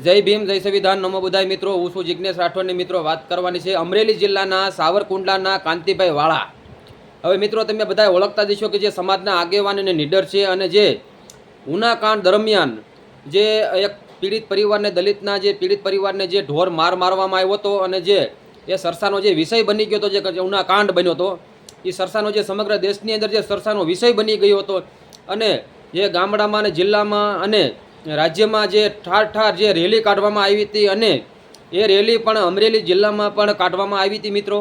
જય ભીમ, જય સંવિધાન. નમો બધાય મિત્રો, હું છું જિજ્ઞેશ રાઠોડની મિત્રો વાત કરવાની છે અમરેલી જિલ્લાના સાવરકુંડલાના કાંતિભાઈ વાળા. હવે મિત્રો, તમે બધા ઓળખતા જશો કે જે સમાજના આગેવાન અને નીડર છે અને જે ઉનાકાંડ દરમિયાન જે એક પીડિત પરિવારને, દલિતના જે પીડિત પરિવારને જે ઢોર માર મારવામાં આવ્યો હતો અને જે એ સરસાનો જે વિષય બની ગયો હતો, જે ઉનાકાંડ બન્યો હતો એ સરસાનો જે સમગ્ર દેશની અંદર જે સરસાનો વિષય બની ગયો હતો અને જે ગામડામાં અને જિલ્લામાં અને રાજ્યમાં જે ઠાર ઠાર જે રેલી કાઢવામાં આવી હતી અને એ રેલી પણ અમરેલી જિલ્લામાં પણ કાઢવામાં આવી હતી મિત્રો.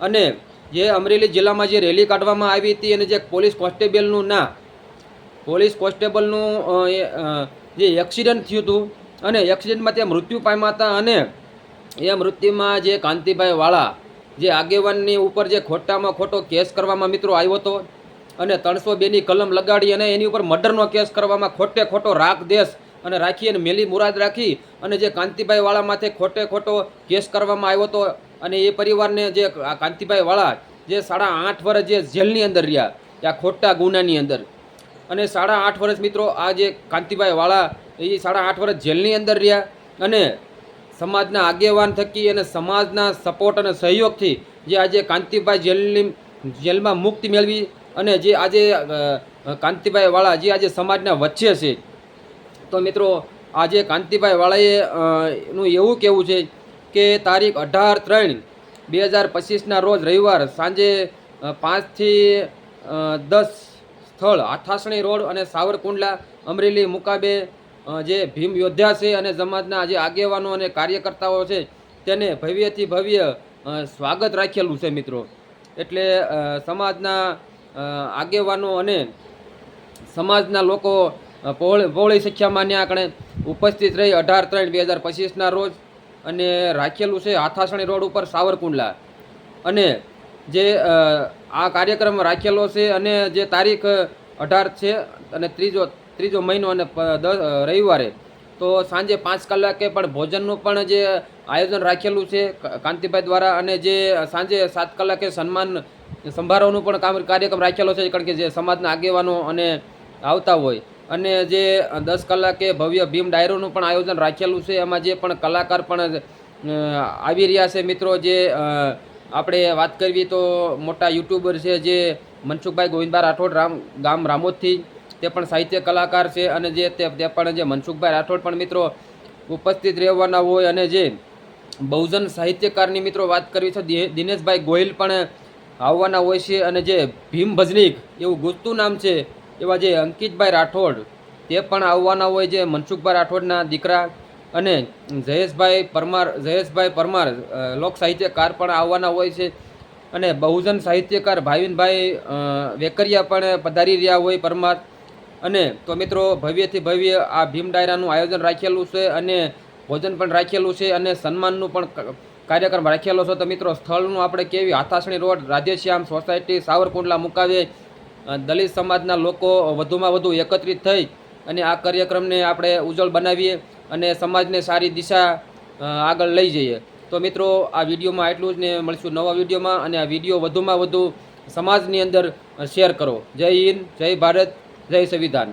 અને જે અમરેલી જિલ્લામાં જે રેલી કાઢવામાં આવી હતી અને જે પોલીસ કોન્સ્ટેબલનું ના, પોલીસ કોન્સ્ટેબલનું જે એક્સિડન્ટ થયું હતું અને એક્સિડન્ટમાં તે મૃત્યુ પામ્યા હતા અને એ મૃત્યુમાં જે કાંતિભાઈ વાળા જે આગેવાનની ઉપર જે ખોટામાં ખોટો કેસ કરવામાં મિત્રો આવ્યો હતો. અને ત્રણસો બેની કલમ લગાડી અને એની ઉપર મર્ડરનો કેસ કરવામાં ખોટે ખોટો રાખ દેશ અને રાખી અને મેલી મુરાદ રાખી. અને જે કાંતિભાઈ વાળા માથે ખોટે ખોટો કેસ કરવામાં આવ્યો હતો અને એ પરિવારને જે કાંતિભાઈ વાળા જે સાડા આઠ વર્ષ જે જેલની અંદર રહ્યા આ ખોટા ગુનાની અંદર. અને સાડા આઠ વર્ષ મિત્રો આ જે કાંતિભાઈ વાળા, એ સાડા આઠ વર્ષ જેલની અંદર રહ્યા અને સમાજના આગેવાન થકી અને સમાજના સપોર્ટ અને સહયોગથી જે આજે કાંતિભાઈ જેલની, જેલમાં મુક્તિ મેળવી અને જે આજે કાંતિભાઈ વાળા જે આજે સમાજના વચ્ચે છે. તો મિત્રો, આજે કાંતિભાઈ વાળાએ નું એવું કહેવું છે કે તારીખ અઢાર ત્રણ બે હજાર પચીસના રોજ રવિવાર સાંજે પાંચથી દસ સ્થળ આઠાસણી રોડ અને સાવરકુંડલા, અમરેલી મુકાબે જે ભીમ યોદ્ધા છે અને સમાજના જે આગેવાનો અને કાર્યકર્તાઓ છે, તેને ભવ્યથી ભવ્ય સ્વાગત રાખેલું છે મિત્રો. એટલે સમાજના આગેવાનો અને સમાજના લોકો પહોળી પહોળી સંખ્યામાં ત્યાં આગળ ઉપસ્થિત રહી અઢાર ત્રણ બે હજાર પચીસના રોજ અને રાખેલું છે હાથાસણી રોડ ઉપર સાવરકુંડલા. અને જે આ કાર્યક્રમ રાખેલો છે અને જે તારીખ અઢાર છે અને ત્રીજો ત્રીજો મહિનો અને રવિવારે, તો સાંજે પાંચ કલાકે પણ ભોજનનું પણ જે આયોજન રાખેલું છે કાંતિભાઈ દ્વારા અને જે સાંજે સાત કલાકે સન્માન સંભારવાનું પણ કામ કાર્યક્રમ રાખેલો છે, કારણ કે જે સમાજના આગેવાનો અને આવતા હોય. અને જે દસ કલાકે ભવ્ય ભીમ ડાયરોનું પણ આયોજન રાખેલું છે, એમાં જે પણ કલાકાર પણ આવી રહ્યા છે. મિત્રો, જે આપણે વાત કરવી તો મોટા યુટ્યુબર છે, જે મનસુખભાઈ ગોવિંદભાઈ રાઠોડ, રામ, ગામ રામોદથી, તે પણ સાહિત્ય કલાકાર છે અને જે તે પણ જે મનસુખભાઈ રાઠોડ પણ મિત્રો ઉપસ્થિત રહેવાના હોય અને જે બહુજન સાહિત્યકારની મિત્રો વાત કરવી છે દિનેશભાઈ ગોહિલ પણ આવવાના હોય છે અને જે ભીમ ભજનીક, એવું ગુસ્તું નામ છે, એવા જે અંકિતભાઈ રાઠોડ, તે પણ આવવાના હોય છે, મનસુખભાઈ રાઠોડના દીકરા અને જયેશભાઈ પરમાર જયેશભાઈ પરમાર લોક સાહિત્યકાર પણ આવવાના હોય છે. અને બહુજન સાહિત્યકાર ભાવિનભાઈ વેકરિયા પણ પધારી રહ્યા હોય પરમાર. અને તો મિત્રો, ભવ્યથી ભવ્ય આ ભીમ ડાયરાનું આયોજન રાખેલું છે અને ભોજન પણ રાખેલું છે અને સન્માનનું પણ કાર્યક્રમ રાખેલો છો. તો મિત્રો, સ્થળનું આપણે કેવી હાથાસણી રોડ રાધેશ્યામ સોસાયટી, સાવરકુંડલા મુકાવે દલિત સમાજના લોકો વધુમાં વધુ એકત્રિત થઈ અને આ કાર્યક્રમને આપણે ઉજ્જવળ બનાવીએ અને સમાજને સારી દિશા આગળ લઈ જઈએ. તો મિત્રો, આ વિડીયોમાં એટલું જ ને મળશું નવા વિડીયોમાં અને આ વીડિયો વધુમાં વધુ સમાજની અંદર શેર કરો. જય હિન્દ, જય ભારત, જય સંવિધાન.